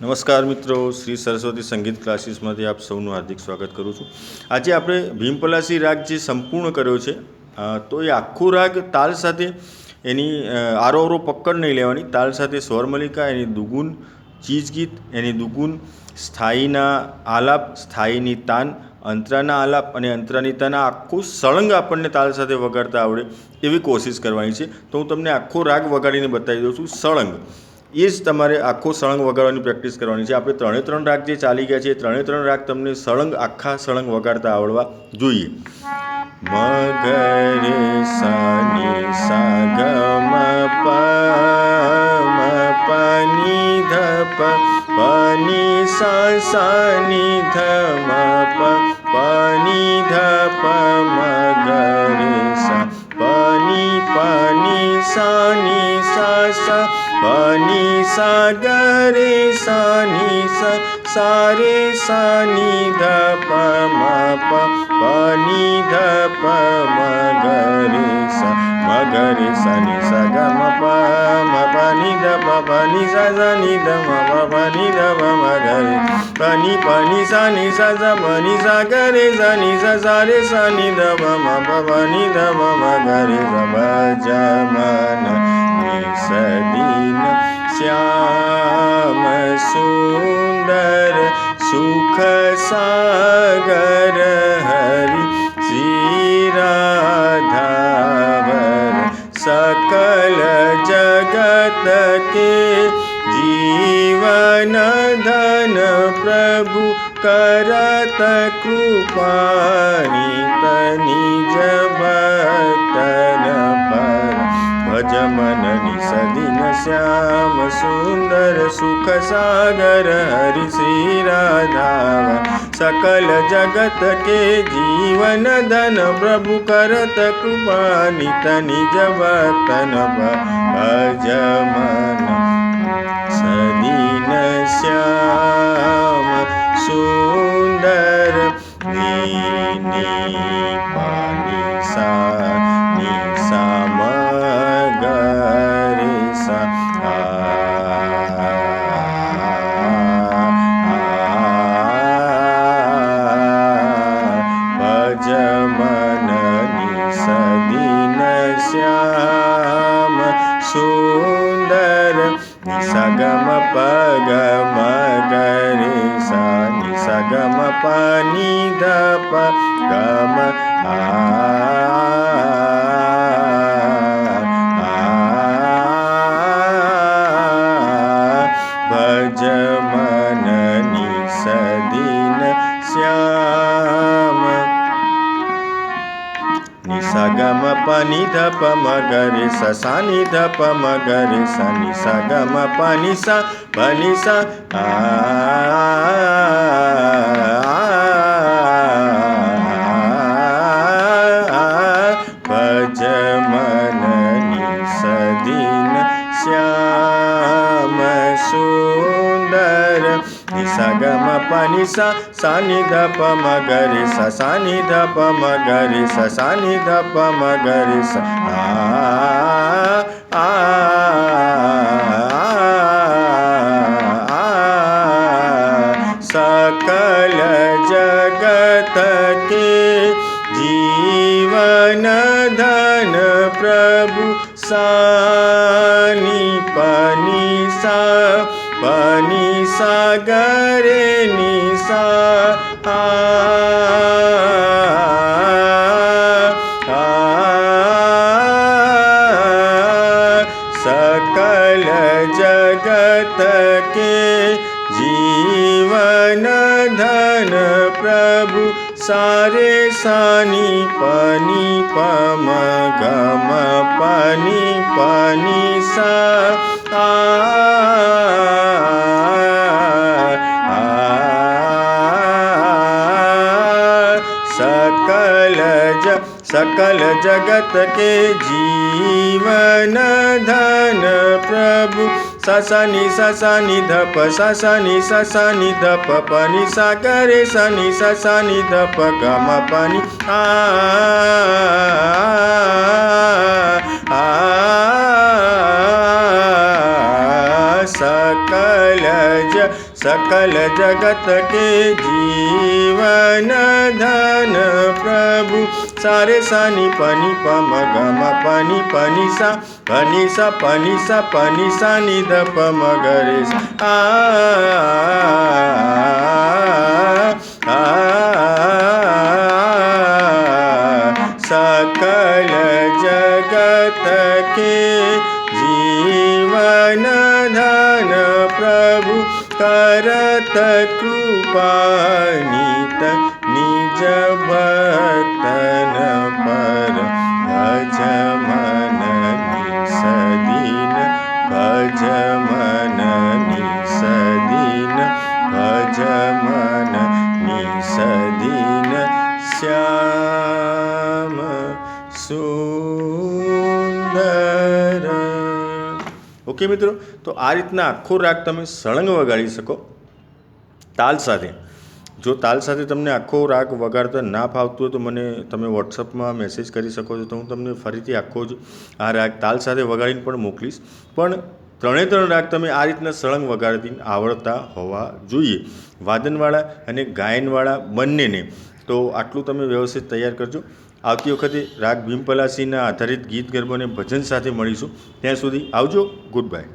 નમસ્કાર મિત્રો શ્રી સરસ્વતી સંગીત ક્લાસીસમાંથી આપ સૌનું હાર્દિક સ્વાગત કરું છું. આજે આપણે ભીમપલાસી રાગ જે સંપૂર્ણ કર્યો છે તો એ આખો રાગ તાલ સાથે એની અ, આરોહરો પકડ નહીં લેવાની તાલ સાથે સ્વરમલિકા એની દુગુન ચીજ ગીત એની દુગુન સ્થાયીના આલાપ સ્થાયીની તાન અંતરાના આલાપ અને અંતરાની તાન આખું સળંગ આપણને તાલ સાથે વગાડતા આવડે એવી કોશિશ કરવાની છે. તો હું તમને આખો રાગ વગાડીને બતાવી દઉં છું સળંગ. એ જ તમારે આખો સળંગ વગાડવાની પ્રેક્ટિસ કરવાની છે. આપણે ત્રણે ત્રણ રાગ જે ચાલી ગયા છે, એ ત્રણે ત્રણ રાગ તમને સળંગ, આખા સળંગ વગાડતા આવડવા જોઈએ. મગરે સાની સા ગ મ પ મ પ ની ધ પ પ ની સા સા ની ધ ની સા ગ રે સા ની સા સા રે સા ની ધ પ મ પ પ ની ધ પ મ ગ રે સા મ ગ રે સા ની સા ગ મ પ મ પ ની ધ પ પ ની સા સા ની ધ મ પ પ ની ધ પ મ ગ રે પ ની પ ની સા ની સા સા પ ની સા ગ રે સા ની સા સા રે સા ની ધ પ મ પ પ ની ધ પ મ ગ રે સા ભજમન सागर हरि सीराधावर सकल जगत के जीवन धन प्रभु करत कृपाणि तनि जबतन भज मन निसदिन श्याम सुंदर सुख सागर हरि श्री राधाव सकल जगत के जीवन धन प्रभु करत कृपा नित निज भक्तन पनिध प गम आजमननि सदिन श्याम निसगम पनिधप मगर स सनिध प मगर सनि सगम पनि सपनि स निसदीन श्याम सुंदर निसगम पनि सा सा नि ध प म ग रे स सा नि ध प म ग रे स सा नि ध प म ग रे स आ आ सकल जगत के जीवन धन प्रभु सानी सकल जगत के जीवन धन प्रभु सारे सानी पनी पम गम पनी पनी सा आ सकल जगत के जीवन धन प्रभु ससनि ससनि धप ससनि ससनि धप पनि सा करे सनि ससनि धप गम पनि आ आ सकल ज सकल जगत के जीवन धन प्रभु सारे सानी पनी गम पनी पनी सा पनी पनी सा पनी सा नि ध प म ग रे सा आ आ, सकल जगत के जीवन धन प्रभु करत कृपा ભજ ભક્તન પર ભજ મનની સદીન ભજ મનની સદીન ભજ મનની સદીન શ્યામ સુંદર ઓકે મિત્રો તો આ રીતના આખો રાગ તમે સળંગ વગાડી શકો તાલ સાથે જો તાલ સાથે તમને આખો રાગ વગાડતા ના ફાવતું હોય તો મને તમે વોટ્સઅપમાં મેસેજ કરી શકો છો તો હું તમને ફરીથી આખો જ આ રાગ તાલ સાથે વગાડીને પણ મોકલીશ. પણ ત્રણે ત્રણ રાગ તમે આ રીતના સળંગ વગાડીને આવડતા હોવા જોઈએ. વાદનવાળા અને ગાયનવાળા બંનેને. તો આટલું તમે વ્યવસ્થિત તૈયાર કરજો. આવતી વખતે રાગ ભીમપલાસીના આધારિત ગીત ગરબાને ભજન સાથે મળીશું. ત્યાં સુધી આવજો. Good bye